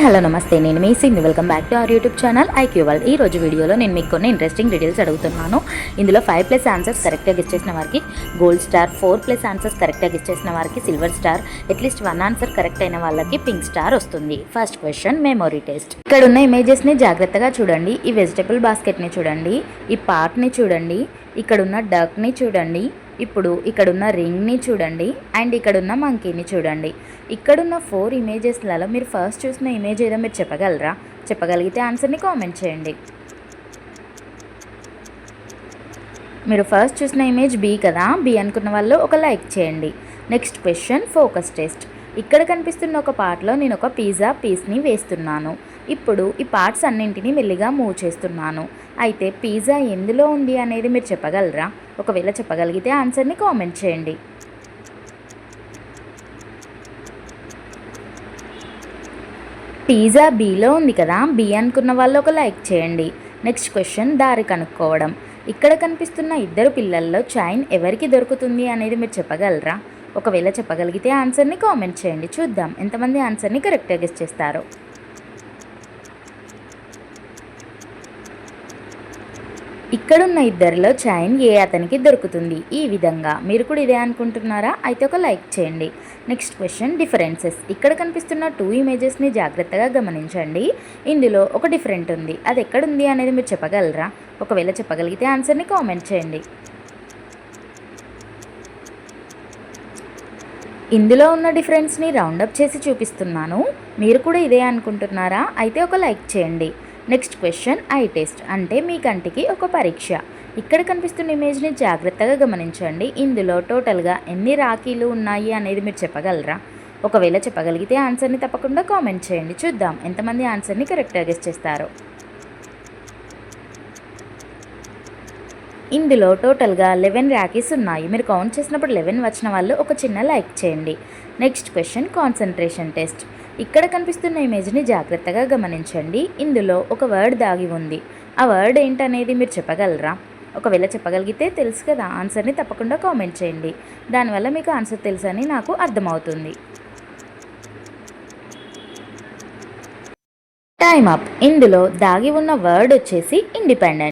Hello నమస్తే. నేను మీ Singh. Welcome back to our YouTube channel IQ world ఈ రోజు వీడియోలో నేను మీకు కొన్ని ఇంట్రెస్టింగ్ డీటెయిల్స్ అడుగుతున్నాను. ఇందులో ఫైవ్ ప్లస్ ఆన్సర్స్ కరెక్ట్గా గెస్ చేసిన వారికి gold star four plus answers కరెక్ట్గా గెస్ చేసిన వారికి silver star at least one answer correct అయిన వాళ్ళకి పింక్ స్టార్ వస్తుంది. ఫస్ట్ క్వశ్చన్ మెమొరీ టెస్ట్ ఇక్కడ ఉన్న ఇమేజెస్ని జాగ్రత్తగా చూడండి. ఈ వెజిటబుల్ బాస్కెట్ని చూడండి. ఈ పార్ట్ని చూడండి. ఇక్కడ ఉన్న డక్ని చూడండి. ఇప్పుడు ఇక్కడున్న రింగ్ని చూడండి అండ్ ఇక్కడున్న మంకీని చూడండి. ఇక్కడున్న ఫోర్ ఇమేజెస్లలో మీరు ఫస్ట్ చూసిన ఇమేజ్ ఏదో మీరు చెప్పగలరా? చెప్పగలిగితే ఆన్సర్ని కామెంట్ చేయండి. మీరు ఫస్ట్ చూసిన ఇమేజ్ బి కదా? బి అనుకున్న వాళ్ళు ఒక లైక్ చేయండి. Next question focus test. ఇక్కడ కనిపిస్తున్న ఒక పార్ట్లో నేను ఒక పిజ్జా పీస్ని వేస్తున్నాను. ఇప్పుడు ఈ పార్ట్స్ అన్నింటినీ మెల్లిగా మూవ్ చేస్తున్నాను. అయితే పిజ్జా ఎందులో ఉంది అనేది మీరు చెప్పగలరా? ఒకవేళ చెప్పగలిగితే ఆన్సర్ని కామెంట్ చేయండి. పిజ్జా బీలో ఉంది కదా? బి అనుకున్న వాళ్ళు ఒక లైక్ చేయండి. నెక్స్ట్ క్వశ్చన్ దారి కనుక్కోవడం. ఇక్కడ కనిపిస్తున్న ఇద్దరు పిల్లల్లో చైన్ ఎవరికి దొరుకుతుంది అనేది మీరు చెప్పగలరా? ఒకవేళ చెప్పగలిగితే ఆన్సర్ని కామెంట్ చేయండి. చూద్దాం. ఎంతమంది ఆన్సర్ని కరెక్ట్గా గెస్ చేస్తారో. ఇక్కడున్న ఇద్దరిలో చైన్ ఏ అతనికి దొరుకుతుంది? ఈ విధంగా మీరు కూడా ఇదే అనుకుంటున్నారా? అయితే ఒక లైక్ చేయండి. Next question differences. ఇక్కడ కనిపిస్తున్న టూ ఇమేజెస్ని జాగ్రత్తగా గమనించండి. ఇందులో ఒక డిఫరెంట్ ఉంది. అది ఎక్కడుంది అనేది మీరు చెప్పగలరా? ఒకవేళ చెప్పగలిగితే ఆన్సర్ని కామెంట్ చేయండి. ఇందులో ఉన్న డిఫరెన్స్ని రౌండప్ చేసి చూపిస్తున్నాను. మీరు కూడా ఇదే అనుకుంటున్నారా? అయితే ఒక లైక్ చేయండి. నెక్స్ట్ క్వశ్చన్ ఐ టెస్ట్ అంటే మీ కంటికి ఒక పరీక్ష. ఇక్కడ కనిపిస్తున్న ఇమేజ్ని జాగ్రత్తగా గమనించండి. ఇందులో టోటల్గా ఎన్ని రాఖీలు ఉన్నాయి అనేది మీరు చెప్పగలరా? ఒకవేళ చెప్పగలిగితే ఆన్సర్ని తప్పకుండా కామెంట్ చేయండి. చూద్దాం. ఎంతమంది ఆన్సర్ని కరెక్ట్గా గెస్ చేస్తారో. ఇందులో టోటల్గా లెవెన్ ర్యాకీస్ ఉన్నాయి. మీరు కౌంట్ చేసినప్పుడు లెవెన్ వచ్చిన వాళ్ళు ఒక చిన్న లైక్ చేయండి. Next question concentration test. ఇక్కడ కనిపిస్తున్న ఇమేజ్ని జాగ్రత్తగా గమనించండి. ఇందులో ఒక వర్డ్ దాగి ఉంది. ఆ వర్డ్ ఏంటనేది మీరు చెప్పగలరా? ఒకవేళ చెప్పగలిగితే తెలుసు కదా ఆన్సర్ని తప్పకుండా కామెంట్ చేయండి. దానివల్ల మీకు ఆన్సర్ తెలుసని నాకు అర్థమవుతుంది. Time up. ఇందులో దాగి ఉన్న వర్డ్ వచ్చేసి ఇండిపెండెంట్.